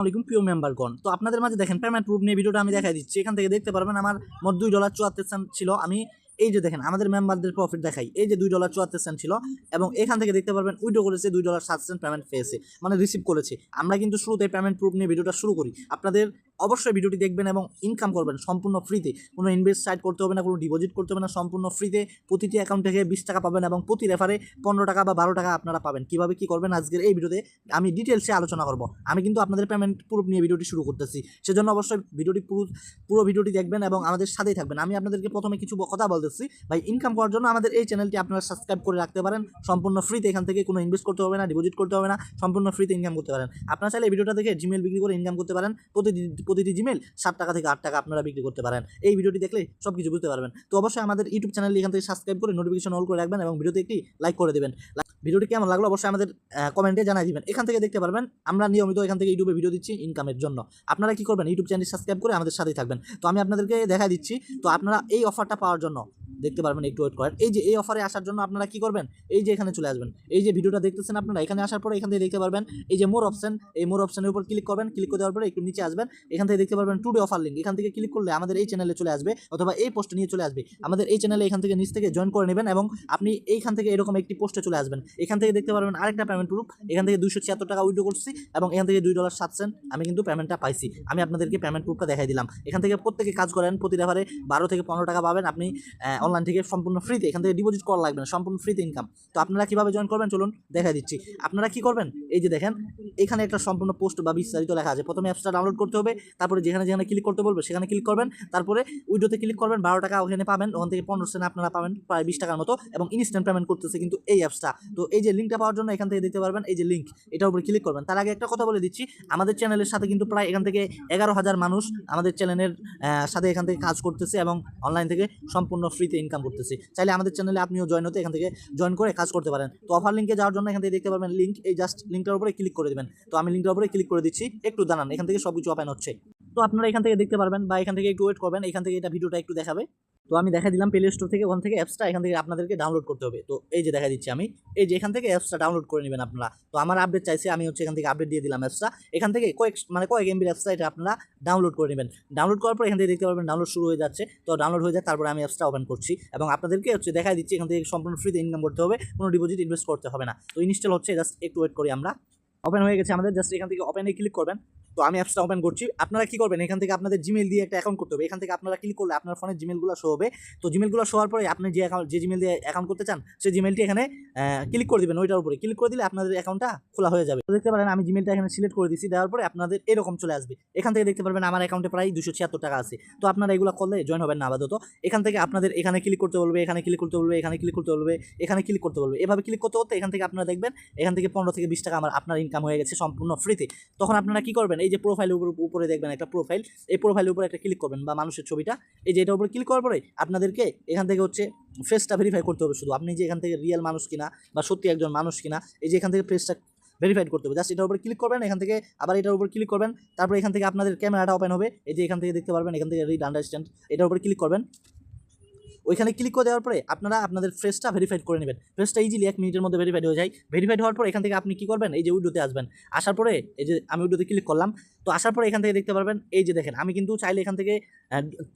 আসসালামাইকুম প্রিয় মেম্বারগণ। তো আপনাদের মাঝে দেখেন পেমেন্ট প্রুফ নিয়ে ভিডিওটা আমি দেখাই দিচ্ছি। এখান থেকে দেখতে পারবেন, আমার মোট দুই ডলার চুয়াত্তর সেন্ট ছিল। আমি এই যে দেখেন, আমাদের মেম্বারদের প্রফিট দেখাই। এই যে দুই ডলার চুয়াত্তর সেন্ট ছিল এবং এখান থেকে দেখতে পারবেন উইডো করেছে দুই ডলার সাত সেন্ট পেমেন্ট পেয়েছে মানে রিসিভ করেছে। আমরা কিন্তু শুরুতে পেমেন্ট প্রুফ নিয়ে ভিডিওটা শুরু করি। আপনাদের অবশ্যই ভিডিওটি দেখবেন এবং ইনকাম করবেন সম্পূর্ণ ফ্রিতে কোনো ইনভেস্ট সাইড করতে হবে না, কোনো ডিপোজিট করতে হবে না, সম্পূর্ণ ফ্রিতে প্রতিটি অ্যাকাউন্ট থেকে বিশ টাকা পাবেন এবং প্রতি রেফারে পনেরো টাকা বা বারো টাকা আপনারা পাবেন। কীভাবে কী করবেন আজকের এই ভিডিওতে আমি ডিটেলসে আলোচনা করব। আমি কিন্তু আপনাদের পেমেন্ট প্রুফ নিয়ে ভিডিওটি শুরু করতেছি। সেজন্য অবশ্যই ভিডিওটি পুরো পুরো ভিডিওটি দেখবেন এবং আমাদের সাথেই থাকবেন। আমি আপনাদেরকে প্রথমে কিছু কথা বলতেছি। ভাই ইনকাম করার জন্য আমাদের এই চ্যানেলটি আপনারা সাবস্ক্রাইব করে রাখতে পারেন। সম্পূর্ণ ফ্রিতে এখান থেকে কোনো ইনভেস্ট করতে হবে না ডিপোজিট করতে হবে না, সম্পূর্ণ ফ্রিতে ইনকাম করতে পারেন। আপনারা চাইলে ভিডিওটা দেখে জিমেল বিক্রি করে ইনকাম করতে পারেন। প্রতিটি প্রতিটি জিমেল সাত টাকা থেকে আট টাকা আপনারা বিক্রি করতে পারেন। এই ভিডিওটি দেখলে সব কিছু বুঝতে পারবেন। তো অবশ্যই আমাদের ইউটিউব চ্যানেল এখান থেকে সাবস্ক্রাইব করে নোটিফিকেশন অল করে রাখবেন এবং ভিডিওতে একটি লাইক করে দেবেন। ভিডিওটি কেমন লাগল অবশ্যই আমাদের কমেন্টে জানাই দিবেন। এখান থেকে দেখতে পারবেন, আমরা নিয়মিত এখান থেকে ইউটিউবে ভিডিও দিচ্ছি ইনকামের জন্য। আপনারা কি করবেন? ইউটিউব চ্যানেল সাবস্ক্রাইব করে আমাদের সাথেই থাকবেন। তো আমি আপনাদেরকে দেখা দিচ্ছি, তো আপনারা এই অফারটা পাওয়ার জন্য, দেখতে পারবেন একটু ওয়েট করেন। এই যে এই অফারে আসার জন্য আপনারা কি করবেন? এই যে এখানে চলে আসবেন। এই যে ভিডিওটা দেখতেছেন আপনারা, এখানে আসার পরে এখান থেকে দেখতে পারবেন, এই যে মোর অপশন এই মোর অপশনের উপর ক্লিক করবেন ক্লিক করে দেওয়ার পরে একটু নিচে আসবেন। এখান থেকে দেখতে পারবেন টুডে অফার লিঙ্ক এখান থেকে ক্লিক করলে আমাদের এই চ্যানেলে চলে আসবে, অথবা এই পোস্ট নিয়ে চলে আসবে। আমাদের এই চ্যানেলে এখান থেকে নিচ থেকে জয়েন করে নেবেন এবং আপনি এইখান থেকে এরকম একটি পোস্টে চলে আসবেন। এখান থেকে দেখতে পারবেন আরেকটা পেমেন্ট প্রুফ এখান থেকে দুশো ছিয়াত্তর টাকা উইড্রো করছি এবং এখান থেকে দুই ডলার সাত সেন্ট আমি কিন্তু পেমেন্টটা পাইছি। আমি আপনাদেরকে পেমেন্ট প্রুফটা দেখাই দিলাম। এখান থেকে প্রত্যেকে কাজ করেন, প্রতি রেফারে বারো থেকে পনেরো টাকা পাবেন। আপনি অনলাইন থেকে সম্পূর্ণ ফ্রিতে এখান থেকে ডিপোজিট করা লাগবে না, সম্পূর্ণ ফ্রিতে ইনকাম তো আপনারা কীভাবে জয়েন করবেন? চলুন দেখা দিচ্ছি। আপনারা কি করবেন? এই যে দেখেন, এখানে একটা সম্পূর্ণ পোস্ট বা বিস্তারিত লেখা আছে। প্রথমে অ্যাপসটা ডাউনলোড করতে হবে, তারপরে যেখানে যেখানে ক্লিক করতে বলবে, সেখানে ক্লিক করবেন। তারপরে উইডোতে ক্লিক করবেন, বারো টাকা ওখানে পাবেন। ওখান থেকে পনেরো সেন্ট আপনারা পাবেন, প্রায় বিশ টাকার মতো এবং ইনস্ট্যান্ট পেমেন্ট করতেছে কিন্তু এই অ্যাপসটা এই যে লিঙ্কটা পাওয়ার জন্য এখান থেকে দিতে পারবেন, এই যে লিঙ্ক এটার উপরে ক্লিক করবেন। তার আগে একটা কথা বলে দিচ্ছি, আমাদের চ্যানেলের সাথে কিন্তু প্রায় এখান থেকে এগারো হাজার মানুষ আমাদের চ্যানেলের সাথে এখান থেকে কাজ করতেছে এবং অনলাইন থেকে সম্পূর্ণ ফ্রিতে ইনকাম করতেছে। চাইলে আমাদের চ্যানেলে আপনিও জয়েন হতে এখান থেকে জয়েন করে কাজ করতে পারেন। তো অফার লিঙ্কে যাওয়ার জন্য এখান থেকে দেখতে পারবেন লিঙ্ক এই জাস্ট লিঙ্কটার উপরে ক্লিক করে দেবেন। তো আমি লিঙ্কটার উপরে ক্লিক করে দিচ্ছি, একটু দাঁড়ান, এখান থেকে সব কিছু ওপেন হচ্ছে। তো আপনারা এখান থেকে দেখতে পারবেন বা এখান থেকে একটু ওয়েট করবেন এখান থেকে এটা ভিডিওটা একটু দেখাবে তো আমি দেখা দিলাম প্লে স্টোর থেকে ওখান থেকে অ্যাপসটা এখান থেকে আপনাদেরকে ডাউনলোড করতে হবে তো এই যে দেখা দিচ্ছি আমি এই যে এখান থেকে অ্যাপসটা ডাউনলোড করে নেবেন আপনারা তো আমার আপডেট চাইছে আমি হচ্ছে এখান থেকে আপডেট দিয়ে দিলাম অ্যাপসটা এখান থেকে কয়েক মানে কয়েক এমবির অ্যাপসটা এটা আপনারা ডাউনলোড করে নেবেন ডাউনলোড করার পর এখান থেকে দেখতে পারবেন ডাউনলোড শুরু হয়ে যাচ্ছে তো ডাউনলোড হয়ে যায় তারপরে আমি অ্যাপসটা ওপেন করছি এবং আপনাদেরকে হচ্ছে দেখা দিচ্ছি এখান থেকে সম্পূর্ণ ফ্রিতে ইনকাম করতে হবে কোনো ডিপোজিট ইনভেস্ট করতে হবে না তো ইনস্টল হচ্ছে জাস্ট একটু ওয়েট করি আমরা ওপেন হয়ে গেছে আমাদের জাস্ট এখান থেকে ওপেনে ক্লিক করবেন তো আমি অ্যাপসটা ওপেন করছি। আপনারা কি করবেন? এখান থেকে আপনাদের জিমেল দিয়ে একটা অ্যাকাউন্ট করতে হবে। এখান থেকে আপনারা ক্লিক করলে আপনার ফোনে জিমেলগুলো শো হবে। তো জিমেলগুলো শো হওয়ার পরে আপনি যে অ্যাকাউন্ট যে জিমেল দিয়ে অ্যাকাউন্ট করতে চান, সেই জিমেলটি এখানে ক্লিক করে দেবেন ওইটার উপরে। ক্লিক করে দিলে আপনাদের অ্যাকাউন্টটা খোলা হয়ে যাবে। দেখতে পারেন, আমি জিমেলটা এখানে সিলেক্ট করে দিচ্ছি দেওয়ার পরে আপনাদের এরকম চলে আসবে। এখান থেকে দেখতে পারবেন, আমার অ্যাকাউন্টে প্রায় দুশো ছিয়াত্তর টাকা আছে। তো আপনারা এগুলো করলে জয়েন হবেন না আপাতত। এখান থেকে আপনাদের এখানে ক্লিক করতে বলবে, এখানে ক্লিক করতে বলবে, এখানে ক্লিক করতে বলবে, এখানে ক্লিক করতে বলবে। এভাবে ক্লিক করতে করতে এখান থেকে আপনারা দেখবেন, এখান থেকে পনেরো থেকে বিশ টাকা আমার, আপনার ইনকাম হয়ে গেছে সম্পূর্ণ ফ্রিতে তখন আপনারা কি করবেন? এই যে প্রোফাইলের উপর, উপরে দেখবেন একটা প্রোফাইল এই প্রোফাইলের উপরে একটা ক্লিক করবেন বা মানুষের ছবিটা, এই যে এটার উপরে ক্লিক করার পরে আপনাদেরকে এখান থেকে হচ্ছে ফেসটা ভেরিফাই করতে হবে শুধু। আপনি যে এখান থেকে রিয়েল মানুষ কিনা বা সত্যি একজন মানুষ কিনা, এই যে এখান থেকে ফেসটা ভেরিফাইড করতে হবে। জাস্ট এটার উপরে ক্লিক করবেন, এখান থেকে আবার এটার উপর ক্লিক করবেন, তারপর এখান থেকে আপনাদের ক্যামেরাটা ওপেন হবে। এই যে এখান থেকে দেখতে পারবেন, এখান থেকে রিড আন্ডারস্ট্যান্ড এটার উপরে ক্লিক করবেন। ওইখানে ক্লিক করে দেওয়ার পরে আপনারা আপনাদের ফেসটা ভেরিফাইড করে নেবেন। ফেসটা ইজিলি এক মিনিটের মধ্যে ভেরিফাইড হয়ে যায়। ভেরিফাইড হওয়ার পর এখান থেকে আপনি কী করবেন? এই যে উইডোতে আসবেন। আসার পরে এই যে আমি উইডোতে ক্লিক করলাম, তো আসার পরে এখান থেকে দেখতে পারবেন, এই যে দেখেন, আমি কিন্তু চাইলে এখান থেকে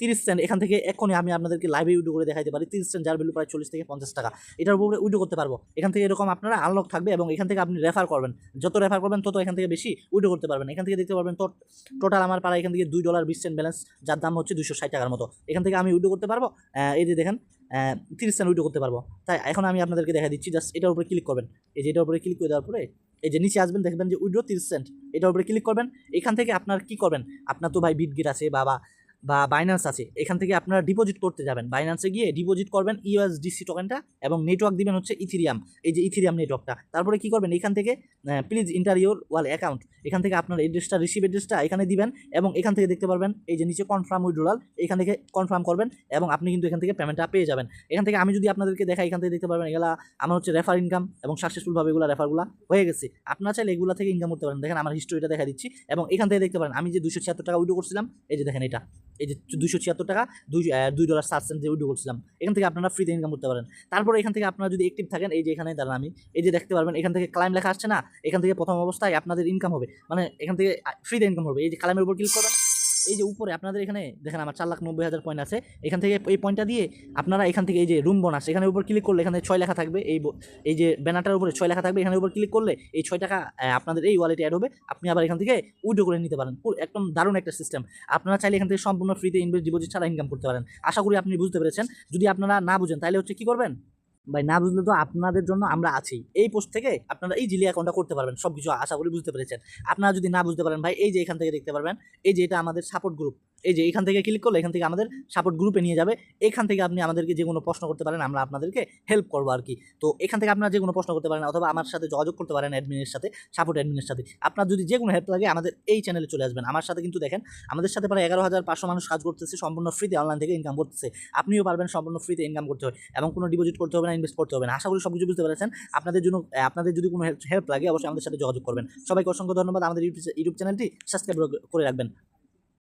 তিরিশ সেন্ট এখান থেকে এখনই আমি আপনাদেরকে লাইভে উইডো করে দেখাইতে পারি। তিরিশ সেন্ট যার ভ্যালু প্রায় চল্লিশ থেকে পঞ্চাশ টাকা। এটার উপরে উইডো করতে পারব। এখান থেকে এরকম আপনারা আনলক থাকবে এবং এখান থেকে আপনি রেফার করবেন। যত রেফার করবেন, তত এখান থেকে বেশি উইডো করতে পারবেন। এখান থেকে দেখতে পারবেন তো টোটাল আমার পাড়া এখান থেকে দুই ডলার বিশ সেন্ট ব্যালেন্স যার দাম হচ্ছে দুশো ষাট টাকার মতো। এখান থেকে আমি উইডো করতে পারব। এই যে দেখেন তিরিশ সেন্ট উইডো করতে পারব। তাই এখন আমি আপনাদেরকে দেখা দিচ্ছি জাস্ট এটার উপরে ক্লিক করবেন। এই যে এটার উপরে ক্লিক করে দেওয়ার পরে, এই যে নিচে আসবেন, দেখবেন যে উইড্রো তিরিশ সেন্ট এটার উপরে ক্লিক করবেন, এখান থেকে আপনার কি করবেন? আপনার তো ভাই বিটগিট আছে বা বা বাইন্যান্স আছে, এখান থেকে আপনারা ডিপোজিট করতে যাবেন। বাইন্যান্সে গিয়ে ডিপোজিট করবেন ইউএসডিসি টোকেনটা এবং নেটওয়ার্ক দিবেন হচ্ছে ইথিরিয়াম এই যে ইথিরিয়াম নেটওয়ার্কটা তারপরে কি করবেন? এখান থেকে please enter your wall account এখান থেকে আপনার এড্রেসটা রিসিভ এড্রেসটা এখানে দিবেন এবং এখান থেকে দেখতে পারবেন, এই যে নিচে কনফার্ম উইড্রোয়াল এখান থেকে কনফার্ম করবেন এবং আপনি কিন্তু এখান থেকে পেমেন্টটা পেয়ে যাবেন। এখান থেকে আমি যদি আপনাদেরকে দেখাই, এখান থেকে দেখতে পারবেন এগুলা আমার হচ্ছে রেফার ইনকাম এবং সাকসেসফুলভাবে এগুলো রেফারগুলো হয়ে গেছে। আপনারা চাইলে এগুলো থেকে ইনকাম করতে পারেন। দেখেন আমার হিস্টোরিটা দেখা দিচ্ছি এবং এখান থেকে দেখতে পারেন, আমি যে দুশো ছিয়াত্তর টাকা উইড্রো করছিলাম, এই যে দেখেন এটা। এই যে দুশো ছিয়াত্তর টাকা, দুই দুই ডলার সাত সেন্ট যে উইডো করছিলাম। এখান থেকে আপনারা ফ্রিতে ইনকাম করতে পারেন। তারপর এখান থেকে আপনারা যদি অ্যাক্টিভ থাকেন, এই যে এখানে দাঁড়ান আমি, এই যে দেখতে পারবেন, এখান থেকে ক্লাইম লেখা আসছে না, এখান থেকে প্রথম অবস্থায় আপনাদের ইনকাম হবে। মানে এখান থেকে ফ্রিতে ইনকাম হবে। এই যে ক্লাইমের উপর ক্লিক করবেন। এই যে উপরে, আপনাদের এখানে, দেখেন আমার চার লাখ নব্বই হাজার পয়েন্ট আছে। এখান থেকে এই পয়েন্টটা দিয়ে আপনারা এখান থেকে এই যে রুম বোনাস এখানে উপর ক্লিক করলে এখানে ছয় লেখা থাকবে। এই এই যে ব্যানারটার উপরে ছয় লেখা থাকবে। এখানে উপর ক্লিক করলে এই ছয় টাকা আপনাদের এই ওয়ালেটে অ্যাড হবে। আপনি আবার এখান থেকে উইড্রো করে নিতে পারেন। পুরো, একদম দারুণ একটা সিস্টেম আপনারা চাইলে এখান থেকে সম্পূর্ণ ফ্রিতে ইনভেস্ট ডিপোজিট ছাড়া ইনকাম করতে পারেন। আশা করি আপনি বুঝতে পেরেছেন। যদি আপনারা না বুঝেন, তাহলে হচ্ছে কী করবেন? ভাই, না বুঝলে তো আপনাদের জন্য আমরা আছি। এই পোস্ট থেকে আপনারা এই জিলি অ্যাকাউন্টটা করতে পারবেন সব কিছু আশা করি বুঝতে পেরেছেন। আপনারা যদি না বুঝতে পারেন ভাই, এই যে এখান থেকে দেখতে পারবেন, এই যে এটা আমাদের সাপোর্ট গ্রুপ এই যে এখান থেকে ক্লিক করলে এখান থেকে আমাদের সাপোর্ট গ্রুপে নিয়ে যাবে। এখান থেকে আপনি আমাদেরকে যে কোনো প্রশ্ন করতে পারেন, আমরা আপনাদেরকে হেল্প করব আর কি। তো এখান থেকে আপনারা যে কোনো প্রশ্ন করতে পারেন অথবা আমার সাথে যোগাযোগ করতে পারেন অ্যাডমিনের সাথে সাপোর্ট অ্যাডমিনের সাথে। আপনার যদি যে কোনো হেল্প লাগে আমাদের এই চ্যানেলে চলে আসবেন। আমার সাথে কিন্তু দেখেন, আমাদের সাথে প্রায় এগারো হাজার পাঁচশো মানুষ কাজ করতেছে, সম্পূর্ণ ফ্রিতে অনলাইন থেকে ইনকাম করতেছে। আপনিও পারবেন সম্পূর্ণ ফ্রিতে ইনকাম করতে হয় এবং কোনো ডিপোজিট করতে হবে না ইনভেস্ট করতে হবে না। আশা করি সব কিছু বুঝতে পারছেন। আপনাদের জন্য, আপনাদের যদি কোনো হেল্প লাগে, অবশ্যই আমাদের সাথে যোগাযোগ করবেন। সবাইকে অসংখ্য ধন্যবাদ। আমাদের ইউটিউব ইউটিউব চ্যানেলটি সাবস্ক্রাইব করে রাখবেন।